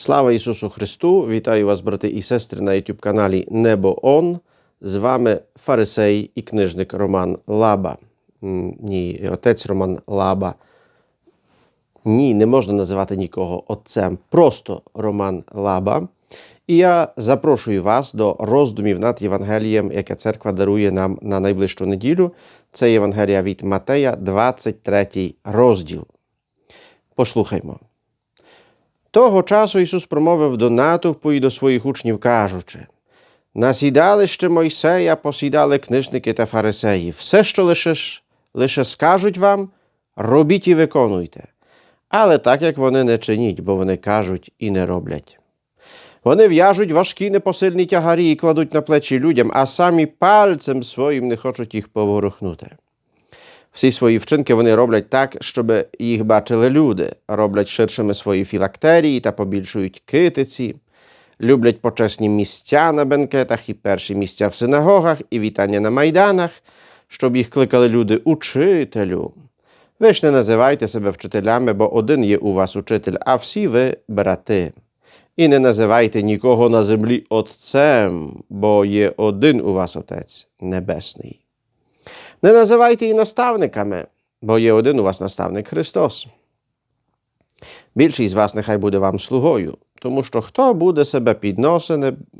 Слава Ісусу Христу! Вітаю вас, брати і сестри, на youtube каналі Небо Он. З вами фарисей і книжник Роман Лаба. Ні, отець Роман Лаба. Ні, не можна називати нікого отцем. Просто Роман Лаба. І я запрошую вас до роздумів над Євангелієм, яке церква дарує нам на найближчу неділю. Це Євангелія від Матея, 23 розділ. Послухаймо. Того часу Ісус промовив до натовпу і до своїх учнів, кажучи: на сідалище Мойсея посідали книжники та фарисеї. Все, що лише, лише скажуть вам, робіть і виконуйте. Але так як вони не чиніть, бо вони кажуть і не роблять. Вони в'яжуть важкі непосильні тягарі і кладуть на плечі людям, а самі пальцем своїм не хочуть їх поворухнути. Всі свої вчинки вони роблять так, щоб їх бачили люди, роблять ширшими свої філактерії та побільшують китиці, люблять почесні місця на бенкетах і перші місця в синагогах і вітання на майданах, щоб їх кликали люди учителю. Ви ж не називайте себе вчителями, бо один є у вас учитель, а всі ви брати. І не називайте нікого на землі отцем, бо є один у вас Отець Небесний. Не називайте і наставниками, бо є один у вас наставник Христос. Більшість з вас нехай буде вам слугою, тому що хто буде себе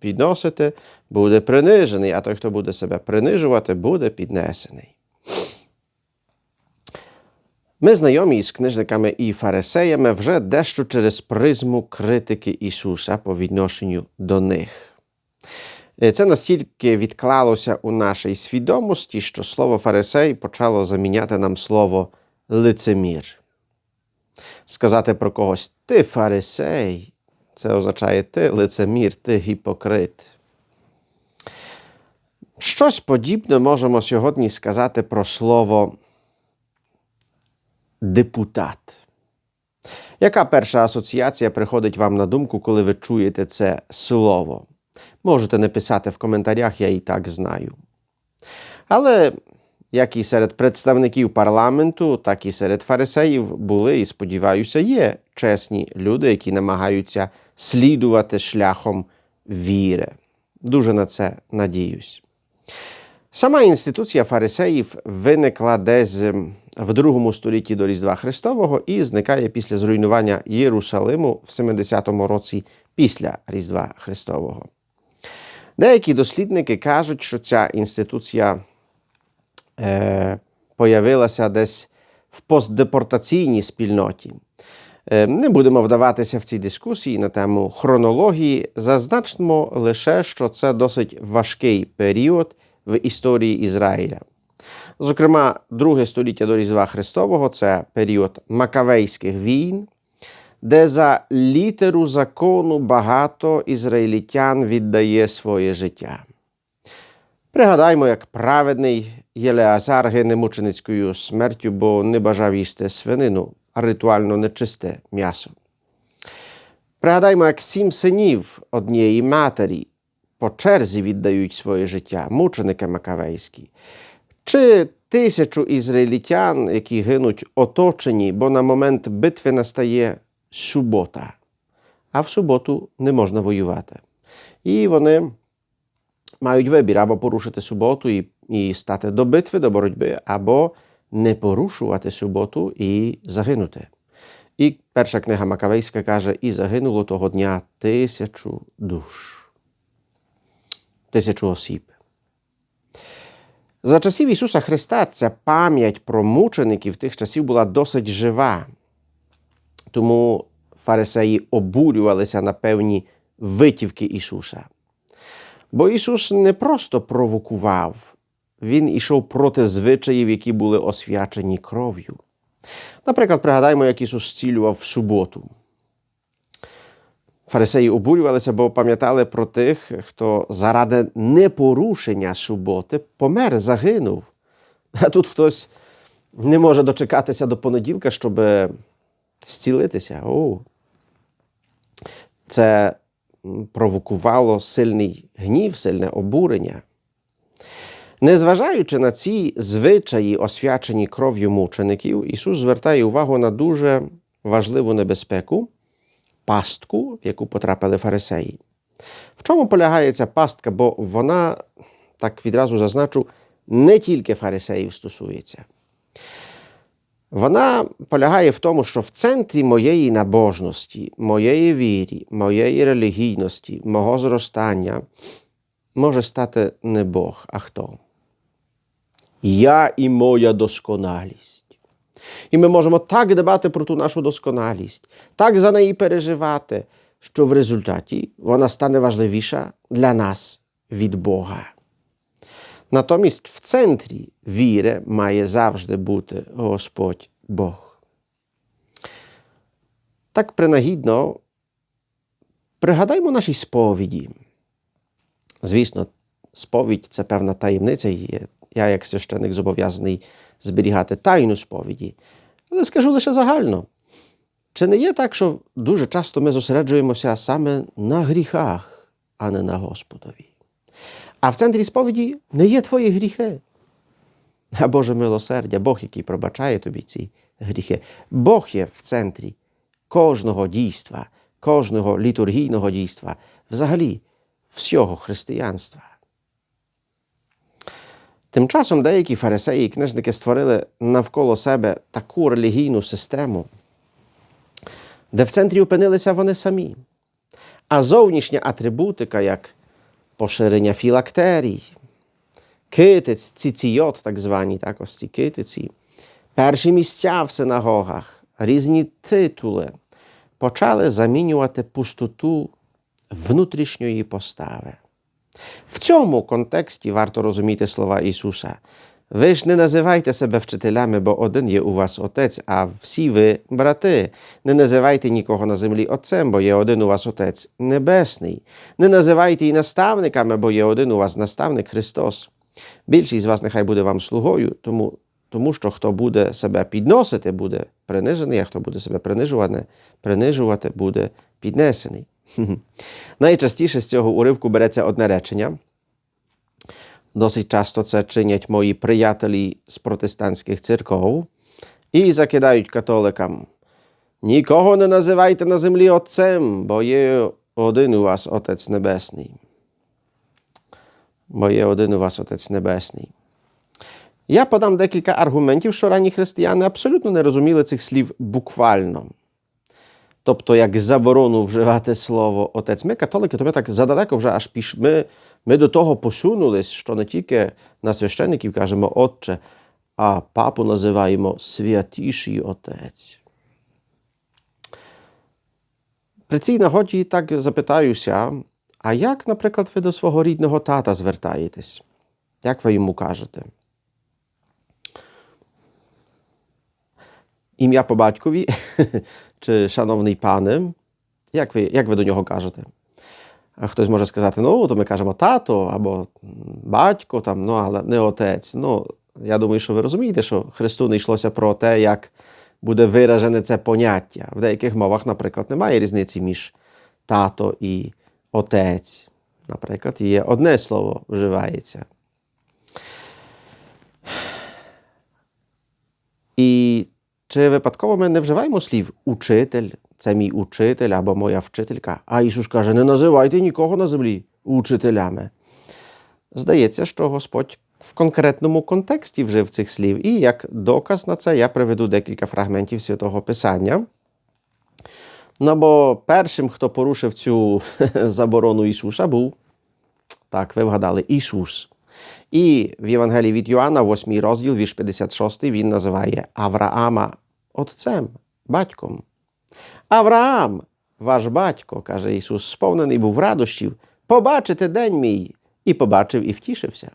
підносити, буде принижений, а той, хто буде себе принижувати, буде піднесений. Ми знайомі із книжниками і фарисеями вже дещо через призму критики Ісуса по відношенню до них. Е, Це настільки відклалося у нашій свідомості, що слово фарисей почало заміняти нам слово лицемір. Сказати про когось ти фарисей, це означає ти лицемір, ти гіпокрит. Щось подібне можемо сьогодні сказати про слово депутат. Яка перша асоціація приходить вам на думку, коли ви чуєте це слово? Можете написати в коментарях, я і так знаю. Але як і серед представників парламенту, так і серед фарисеїв були, і сподіваюся, є чесні люди, які намагаються слідувати шляхом віри. Дуже на це надіюсь. Сама інституція фарисеїв виникла десь ем, в другому столітті до Різдва Христового і зникає після зруйнування Єрусалиму в 70-му році після Різдва Христового. Деякі дослідники кажуть, що ця інституція е, появилася десь в постдепортаційній спільноті. Е, Не будемо вдаватися в ці дискусії на тему хронології. Зазначимо лише, що це досить важкий період в історії Ізраїля. Зокрема, друге століття до Різдва Христового це період Макавейських війн, де за літеру закону багато ізраїлітян віддає своє життя. Пригадаймо, як праведний Єлеазар гине мученицькою смертю, бо не бажав їсти свинину, а ритуально нечисте м'ясо. Пригадаймо, як сім синів однієї матері по черзі віддають своє життя, мученики Макавейські, чи тисячу ізраїлітян, які гинуть оточені, бо на момент битви настає субота, а в суботу не можна воювати. І вони мають вибір або порушити суботу і, і стати до битви, до боротьби, або не порушувати суботу і загинути. І перша книга Макавейська каже: і загинуло того дня тисячу душ, тисячу осіб. За часів Ісуса Христа ця пам'ять про мучеників тих часів була досить жива. Тому фарисеї обурювалися на певні витівки Ісуса. Бо Ісус не просто провокував, Він ішов проти звичаїв, які були освячені кров'ю. Наприклад, пригадаймо, як Ісус зцілював в суботу. Фарисеї обурювалися, бо пам'ятали про тих, хто заради непорушення суботи помер, загинув. А тут хтось не може дочекатися до понеділка, щоб зцілитися. О. Це провокувало сильний гнів, сильне обурення. Незважаючи на ці звичаї, освячені кров'ю мучеників, Ісус звертає увагу на дуже важливу небезпеку, пастку, в яку потрапили фарисеї. В чому полягає ця пастка? Бо вона, так відразу зазначу, не тільки фарисеїв стосується. Вона полягає в тому, що в центрі моєї набожності, моєї вірі, моєї релігійності, мого зростання може стати не Бог, а хто? Я і моя досконалість. І ми можемо так дбати про ту нашу досконалість, так за неї переживати, що в результаті вона стане важливіша для нас від Бога. Натомість в центрі віри має завжди бути Господь Бог. Так принагідно пригадаймо наші сповіді. Звісно, сповідь це певна таємниця. і Я, як священик, зобов'язаний зберігати тайну сповіді. Але скажу лише загально. Чи не є так, що дуже часто ми зосереджуємося саме на гріхах, а не на Господові? А в центрі сповіді не є твої гріхи. А Боже милосердя, Бог, який пробачає тобі ці гріхи. Бог є в центрі кожного дійства, кожного літургійного дійства, взагалі всього християнства. Тим часом деякі фарисеї і книжники створили навколо себе таку релігійну систему, де в центрі опинилися вони самі. А зовнішня атрибутика, як поширення філактерій, китиць, ціційот, так звані, так, ось ці китиці, перші місця в синагогах, різні титули, почали замінювати пустоту внутрішньої постави. В цьому контексті варто розуміти слова Ісуса. Ви ж не називайте себе вчителями, бо один є у вас Отець, а всі ви брати. Не називайте нікого на землі Отцем, бо є один у вас Отець Небесний. Не називайте і наставниками, бо є один у вас наставник Христос. Більшість з вас нехай буде вам слугою, тому, тому що хто буде себе підносити, буде принижений, а хто буде себе принижувати, принижувати буде піднесений. Найчастіше з цього уривку береться одне речення. Досить часто це чинять мої приятелі з протестантських церков і закидають католикам. Нікого не називайте на землі Отцем, бо є один у вас Отець Небесний. Бо є один у вас Отець Небесний. Я подам декілька аргументів, що ранні християни абсолютно не розуміли цих слів буквально. Тобто, як заборону вживати слово Отець. Ми, католики, то ми так задалеко вже аж піш. Ми, ми до того посунулись, що не тільки на священників кажемо Отче, а папу називаємо святіший Отець. При цій нагоді так запитаюся, а як, наприклад, ви до свого рідного тата звертаєтесь? Як ви йому кажете? Ім'я по батькові чи шановний пане? Як ви, як ви до нього кажете? Хтось може сказати, ну, то ми кажемо тато або батько, там, ну, але не отець. Ну, Я думаю, що ви розумієте, що Христу не йшлося про те, як буде виражене це поняття. В деяких мовах, наприклад, немає різниці між тато і отець. Наприклад, є одне слово вживається. І чи випадково ми не вживаємо слів учитель, це мій учитель або моя вчителька, а Ісус каже, не називайте нікого на землі учителями. Здається, що Господь в конкретному контексті вжив цих слів. І як доказ на це я приведу декілька фрагментів Святого Писання. Ну, бо першим, хто порушив цю заборону Ісуса, був, так, ви вгадали, Ісус. І в Євангелії від Йоанна, 8 розділ, вірш 56, він називає Авраама отцем, батьком. Авраам, ваш батько, каже Ісус, сповнений був радощів, побачите день мій, і побачив і втішився.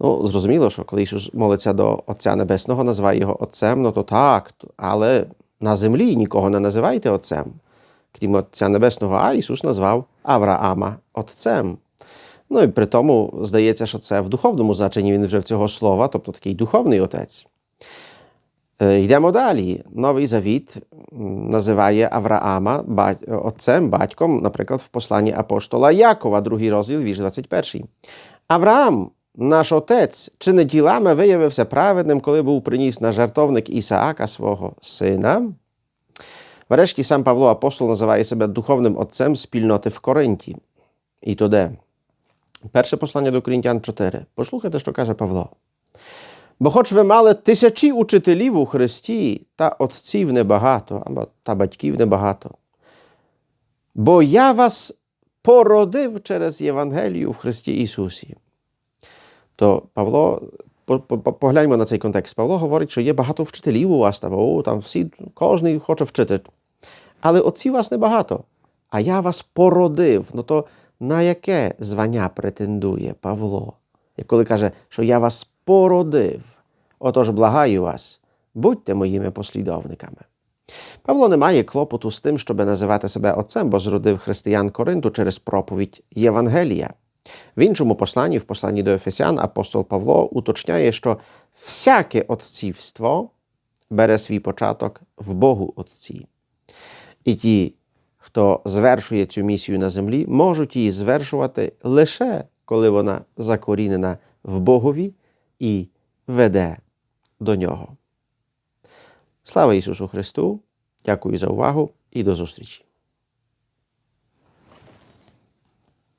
Ну, Зрозуміло, що коли Ісус молиться до Отця Небесного, називає його Отцем, ну то так, але на землі нікого не називайте Отцем. Крім Отця Небесного, а Ісус назвав Авраама Отцем. Ну і при тому здається, що це в духовному значенні він вже цього слова, тобто такий духовний отець. Йдемо далі. Новий Завіт називає Авраама отцем, батьком, наприклад, в посланні апостола Якова, другий розділ, вірш 21. Авраам, наш отець, чи не ділами виявився праведним, коли був приніс на жартовник Ісаака свого сина? Врешті сам Павло Апостол називає себе духовним отцем спільноти в Коринті. І то де? Перше послання до Коринтян 4. Послухайте, що каже Павло. Бо хоч ви мали тисячі учителів у Христі, та отців небагато, або та батьків небагато. Бо я вас породив через Євангелію в Христі Ісусі. То Павло, по- по- погляньмо на цей контекст. Павло говорить, що є багато вчителів у вас там, там всі, кожен хоче вчити. Але отців вас небагато. А я вас породив. Ну то на яке звання претендує Павло? Як коли каже, що я вас породив. Отож, благаю вас, будьте моїми послідовниками. Павло не має клопоту з тим, щоб називати себе отцем, бо зродив християн Коринту через проповідь Євангелія. В іншому посланні, в посланні до Ефесян, апостол Павло уточняє, що всяке отцівство бере свій початок в Богу Отці. І ті, хто звершує цю місію на землі, можуть її звершувати лише коли вона закорінена в Богові і веде до нього. Слава Ісусу Христу! Дякую за увагу і до зустрічі!